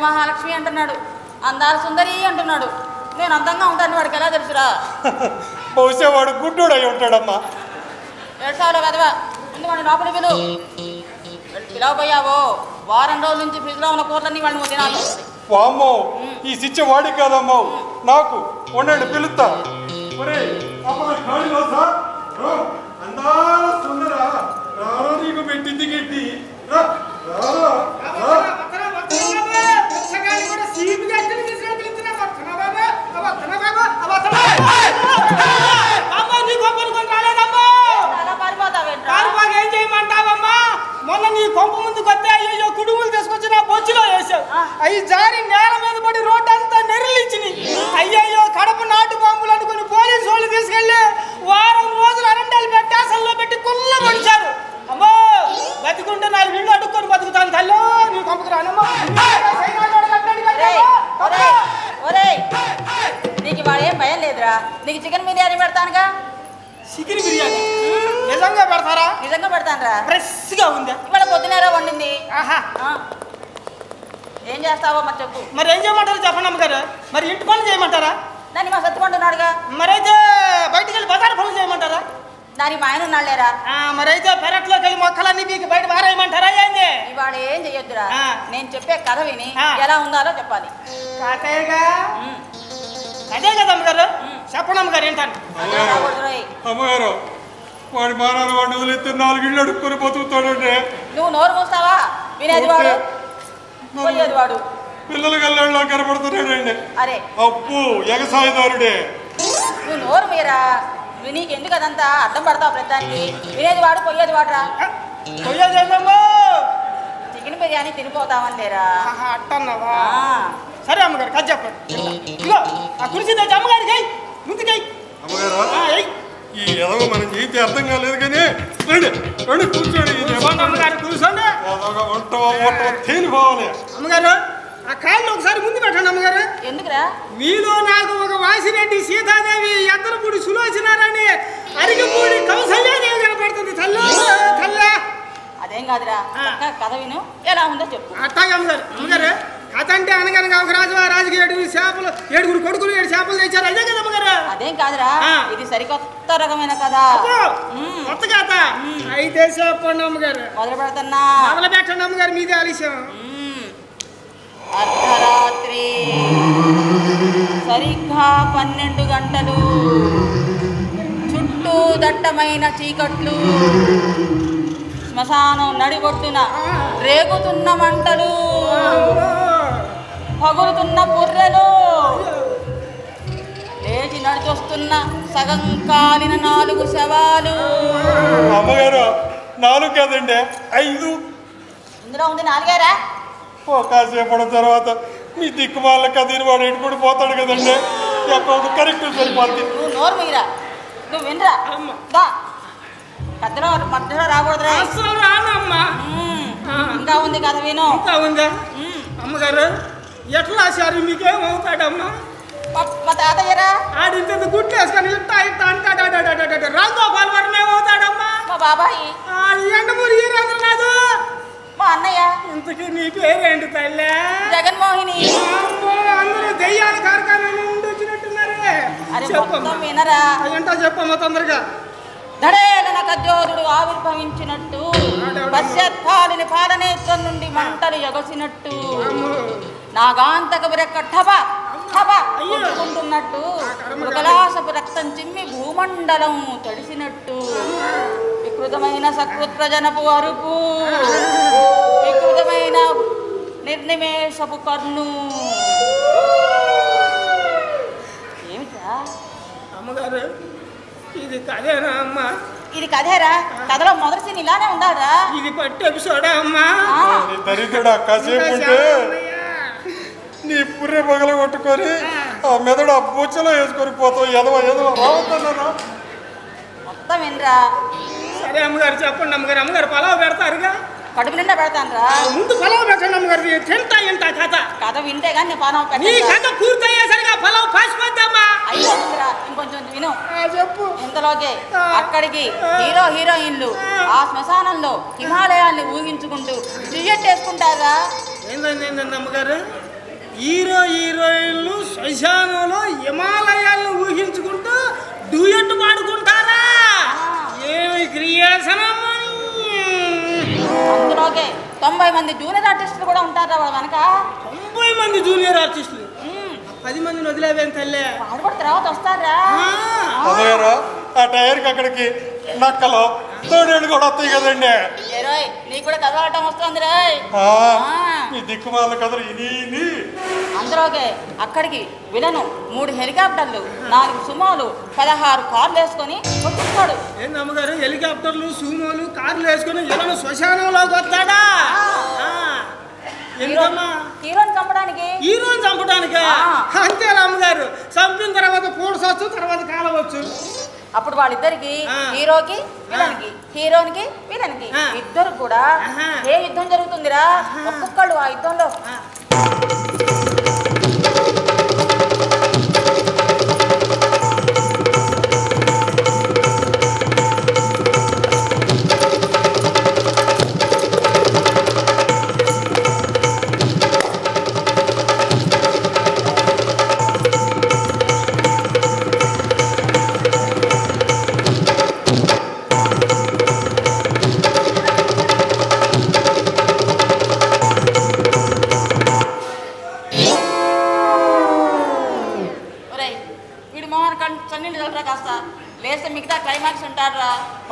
అంటున్నాడు. అందాల సుందరి అంటున్నాడు. నేను అందంగా ఉంటాను వాడికి ఎలా తెలుసురా? బహుశా వాడు గుడ్డోడు అయి ఉంటాడమ్మా. ఏడ్చాలో కదవా? ముందు వాడిని లోపలి పిలు. పిలవపోయావో వారం రోజుల నుంచి ఫ్రిడ్జ్లో ఉన్న కూరలన్నీ వాళ్ళు నువ్వు తినాలి వామ్మో ఈ శిక్ష వాడికి కాదమ్మా. నాకు ఉండండి పిలుస్తా. రా, పెట్టింది గట్టి. రా, రారా, రా. అలా మొన్న నీ కొంప ముందుకు వస్తే అయ్యో కుడుములు తీసుకొచ్చి నా బొచ్చులో వేసావు అవి జారి నేల మీద ఏం చేస్తావో మరి చెప్పు. మరి ఏం చేయమంటారు చెప్పండి అమ్మగారు? మరి ఇంటి పనులు చేయమంటారా? దాన్ని మా సత్తుకుంటున్నాడుగా మరైతే బయటికి వెళ్ళి బజార్ పనులు చేయమంటారా? దానికి మా ఆయన ఉన్నాళ్ళేరా ఆ, మరైతే పెరట్లోకి వెళ్ళి మొక్కలన్నీ మీకు బయట పారేయమంటారా ఏంది? ఇవాళ ఏం చెయ్యొద్దురా. నేను చెప్పే కథ విని. ఎలా ఉండాలో చెప్పాలి. కాకయ్యగా. అదే కదా అమ్మగారు? చెప్పండి అమ్మగారు. అమ్మగారు వాడి మానాలు వాడిని వదిలేస్తే నాలుగు ఇళ్ళు అడుక్కొని బతుకుతాడంటే. నువ్వు నోరు మూస్తావా? వినేది వాడు. పోయేది వాడు. పిల్లల గల్లాళ్ళ కనబడుతున్నాడండి అరే. అప్పు ఎగసాయదారుడే. నువ్వు నోరు మీరా? నీకు ఎందుకు అదంతా అర్థం పడతావు ప్రతిదానికి వినేది వాడు పోయేది వాడురా. చికెన్ బిర్యానీ తినిపోతామని లేరా? అట్టన్నావా. సరే అమ్మగారు కథ చెప్పండి ఆ తెచ్చి అమ్మగారికి అమ్మగారు ఎయ్. ఈ ఎదవ మనం జీవితం అర్థం కాలేదు కానీ రండి రండి కూర్చోండి. ఇది కూర్చోండి అమ్మగారు కూర్చోండి. అమ్మగారు ఆ కాళ్ళు ఒకసారి ముందు పెట్టండి అమ్మగారు. ఎందుకురా? మీలో నాకు ఒక వాసిరెడ్డి సీతాదేవి ఎద్దరపూడి సులోచనారాణి అరిగపూడి కౌసల్యాదేవి కనపడుతుంది. తల్లు తల్లా. అదేం కాదురా కథ విను ఎలా ఉందో చెప్పు. అట్టాగే అమ్మగారు అమ్మగారు. కథ అంటే అనగనగా ఒక రాజు ఆ రాజుకి ఏడుగురు చేపలు ఏడుగురు కొడుకులు ఏడు చేపలు తెచ్చారు. అదే కదా అమ్మగారు అదేం కాదురా. ఇది సరికొత్త రకమైన కథ. కొత్త కథ. అయితే చెప్పండి అమ్మగారు. మొదలు పెడుతున్నా మొదలు పెట్టండి అమ్మగారు మీది ఆలస్యం. అర్ధరాత్రి. సరిగ్గా పన్నెండు గంటలు. చుట్టూ దట్టమైన చీకట్లు. శ్మశానం నడిబొట్టున రేగుతున్న మంటలు. పగులుతున్న పుర్రెలు లేచి నడిచొస్తున్న సగం కాలిన నాలుగు శవాలు. అమ్మగారు నాలుగు కదండి ఐదు. ఇందులో ఉంది నాలుగేరా? ఓ కాసేపటి తర్వాత మీ దిక్కుమాల కదిరి వాడు ఎటుకుడి పోతాడు కదండి. ఎక్కడ కరెక్ట్ సరిపోద్ది. నువ్వు నోరు మీరా నువ్వు వినరా? అమ్మ. దా. మధ్యలో మధ్యలో రాకూడదురా. రానమ్మా. ఆ. ఇంకా ఉంది కథ విను. ఇంకా ఉందా? మ్మ్. అమ్మగారు ఎట్లా సారు మీకేం అవుతాడమ్మా. మా- తాతయ్యరా? ఆడింత గుడ్లు వేసుకొని ఇట్టా ఇట్టా అంటాడు రాంగోపాల్ వర్మ ఏమవుతాడమ్మా మా బాబాయి. ఎండమూరి ఈరాజు మా అన్నయ్య. ఇంతకీ నీ పేరేంటి తల్లే? జగన్మోహిని. అందరూ దెయ్యాల కార్ఖానా నుండి వచ్చినట్టున్నారే. అరే చెప్పమ్మా. మొత్తం వినరా? ఏంటో చెప్పమ్మా తొందరగా. ఆవిర్భవించినట్టు పశ్చాత్తాలిని పాలనేత్రం నుండి మంటలు ఎగసినట్టు. నాగాంతకపు రెక్క ఠబ ఠబ మృగలాసపు రక్తం చిమ్మి భూమండలం తడిసినట్టు. వికృతమైన సకృత్రజనపు అరుపు. వికృతమైన నిర్నిమేషపు కర్ణు ఏమిటా అమ్మగారు ఇది కదేనా అమ్మా? ఇది కథేరా? కథలో మొదటి సీన్ ఇలానే ఉండారా ఇది పట్టు ఎపిసోడా అమ్మా? దరిద్రుడా కాసేపు ఉంటే? నీ పుర్రె పగల కొట్టుకొని ఆ మెదడు ఆ బూచలో వేసుకొని పోతావు. ఎదవ ఎదవ రావద్దన్నారా మొత్తం సరే అమ్మగారు చెప్పండి అమ్మగారు. అమ్మగారు పలావ్ పెడతారుగా? కడుపు నిండా పెడతానురా. ముందు పలావ్ పెట్టండి అమ్మగారు. తింటా ఇంటా కథ. కథ వింటే కానీ నేను పానం నీ కథ పూర్తయ్యేసరిగా పలావ్ పాసిపోద్దమ్మా. అయిపోతుందిరా ఇంకొంచెం విను. చెప్పు. ఇంతలోకే. అక్కడికి హీరో హీరోయిన్లు ఆ. శ్మశానంలో హిమాలయాల్ని ఊహించుకుంటూ టికెట్ వేసుకుంటారా ఏందండి ఏందండి అమ్మగారు? హీరో హీరోయిన్లు శ్మశానంలో హిమాలయాలను ఊహించుకుంటూ డూయట్ పాడుకుంటారా? ఏమి క్రియేషన్ అందులోకే తొంభై మంది జూనియర్ ఆర్టిస్టులు కూడా ఉంటారా వాళ్ళ వెనక. తొంభై మంది జూనియర్ ఆర్టిస్టులు. పది మందిని వదిలేవేం తల్లే? వాళ్ళు కూడా తర్వాత వస్తారా ఆ, టైర్కి అక్కడికి నక్కలో తోడేళ్ళు కూడా వస్తాయి కదండి. నీకు కూడా కదలటం వస్తుంది రోయ్. ఈ దిక్కుమాల కథలు ఇని ఇని. అందులోకే అక్కడికి విలను మూడు హెలికాప్టర్లు నాలుగు సుమోలు పదహారు కార్లు వేసుకొని వచ్చేస్తాడు ఏంది అమ్మగారు హెలికాప్టర్లు సూమోలు కార్లు వేసుకొని ఇళ్ళను శ్మశానంలోకి వస్తాడా? హీరోని చంపడానికి? హీరోని చంపడానికే? ఆ. అంతేనా అమ్మగారు చంపిన తర్వాత పూడసొచ్చు తర్వాత కాలవచ్చు అప్పుడు వాళ్ళిద్దరికి. హీరోకి విలన్కి. హీరోనికి ఆ. ఇద్దరు కూడా. ఏ యుద్ధం జరుగుతుందిరా ఒక్కొక్కళ్ళు ఆ యుద్ధంలో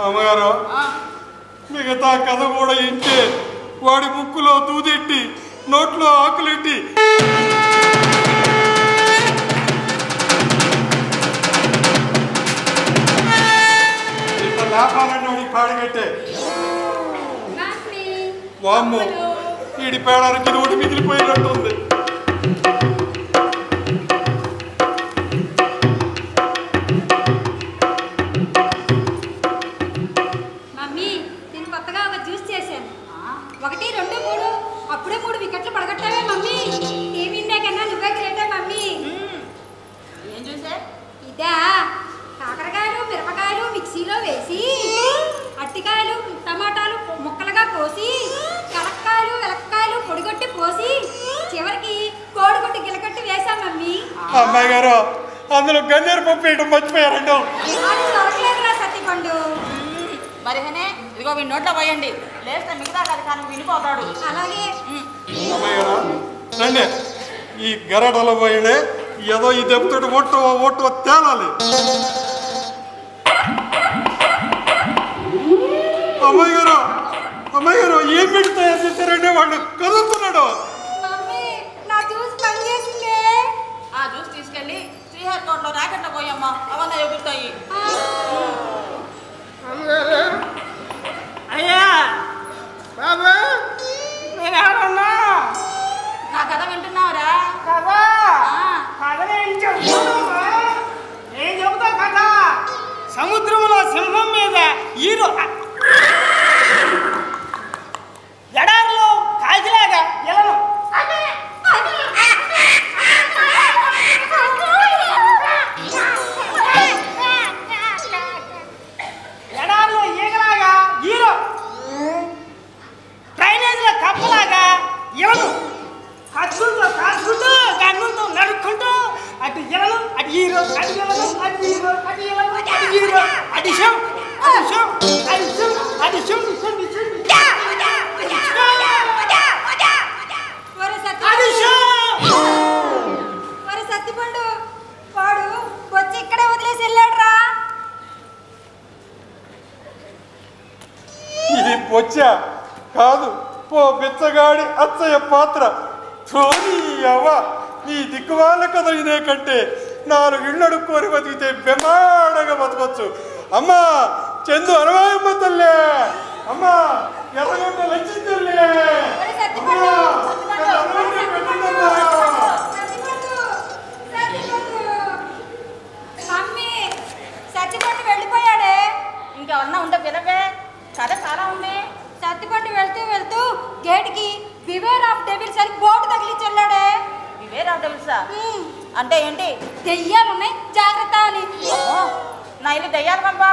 అమ్మగారు మిగతా కథ కూడా ఇంటే వాడి ముక్కులో దూదెట్టి నోట్లో ఆకులెట్టి. ఇంత లేపాలని వాడికి పాడగట్టే వామ్మో ఈడి పేడానికి నోటి మిగిలిపోయినట్టుంది. టమాటాలు ముక్కలుగా కోసి కలక్కాయలు వెలక్కాయలు పొడిగొట్టి పోసి చివరికి కోడిగుడ్డు గిలకట్టి వేశాం మమ్మీ. అమ్మాయి గారు అందులో గన్నేరు పప్పు వేయడం మర్చిపోయారండి. అది దొరకలేదురా సత్తిపండు మరి హనే ఇదిగో వీడి నోట్లో పోయండి. లేస్తే మిగతా కథ కానీ వినిపోతాడు అలాగే. రండి. ఈ గరడలో పోయినే ఏదో ఈ దెబ్బతోటి ఒట్టు ఒట్టు తేలాలి. అమ్మాయి గారు అమ్మాయి గారు ఏం పెట్టి తయారు చేశారంటే వాడు కదులుతున్నాడు. మమ్మీ నా జ్యూస్ పనిచేసిందే ఆ జ్యూస్ తీసుకెళ్ళి శ్రీహరి తోటలో రాకెట్లో పోయమ్మా అవన్నీ ఎగురుతాయి ఎలను అటు హీరో అటు ఎలను అటు హీరో అటు ఎలను అటు హీరో అటు షం అటు షం అటు షం అటు షం షం షం ఒరే అటు సత్తిపండు షం ఒరే సత్తిపండు వాడు వచ్చి ఇక్కడే వదిలేసి వెళ్ళాడురా. ఇది బొచ్చా కాదు ఓ బిచ్చగాడి అచ్చయ్య పాత్ర. ధోని అవ్వ నీ దిక్కుమాల కథ ఇదే కంటే నాలుగు ఇళ్ళు అడుక్కొని బతికితే బెమాడగా బతకొచ్చు. అమ్మా చందు అనవాయమ్మ తల్లే. అమ్మా ఎర్రగొండ లక్ష్మి తల్లే. ఇంకెవరన్నా ఉంటే పిలవే కథ చాలా ఉంది. సత్తిపండు వెళ్తూ వెళ్తూ గేట్కి బివేర్ ఆఫ్ డెవిల్స్ అని బోర్డు తగిలించి వెళ్ళాడే. హ్మ్, అంటే ఏంటి? దెయ్యాలున్నాయి జాగ్రత్త అని నా ఇల్లు దెయ్యాలు బాబా